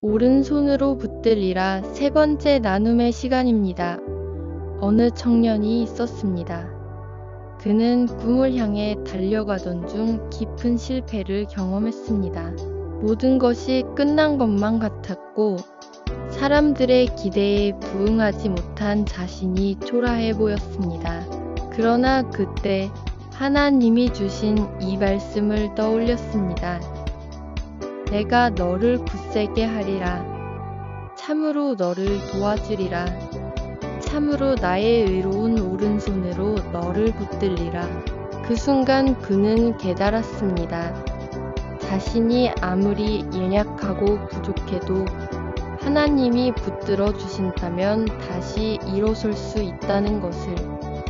오른손으로 붙들리라 세 번째 나눔의 시간입니다. 어느 청년이 있었습니다. 그는 꿈을 향해 달려가던 중 깊은 실패를 경험했습니다. 모든 것이 끝난 것만 같았고 사람들의 기대에 부응하지 못한 자신이 초라해 보였습니다. 그러나 그때 하나님이 주신 이 말씀을 떠올렸습니다. 내가 너를 굳세게 하리라. 참으로 너를 도와주리라. 참으로 나의 의로운 오른손으로 너를 붙들리라. 그 순간 그는 깨달았습니다. 자신이 아무리 연약하고 부족해도 하나님이 붙들어 주신다면 다시 일어설 수 있다는 것을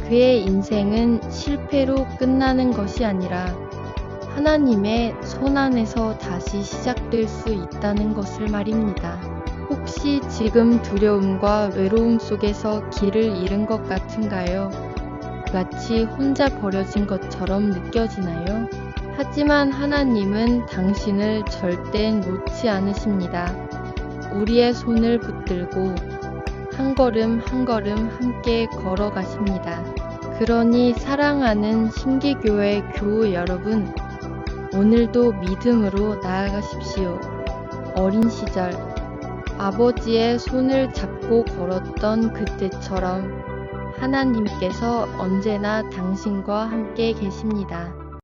그의 인생은 실패로 끝나는 것이 아니라 하나님의 손 안에서 다시 시작될 수 있다는 것을 말입니다. 혹시 지금 두려움과 외로움 속에서 길을 잃은 것 같은가요? 마치 혼자 버려진 것처럼 느껴지나요? 하지만 하나님은 당신을 절대 놓지 않으십니다. 우리의 손을 붙들고 한 걸음 한 걸음 함께 걸어가십니다. 그러니 사랑하는 신기교회 교우 여러분, 오늘도 믿음으로 나아가십시오. 어린 시절, 아버지의 손을 잡고 걸었던 그때처럼 하나님께서 언제나 당신과 함께 계십니다.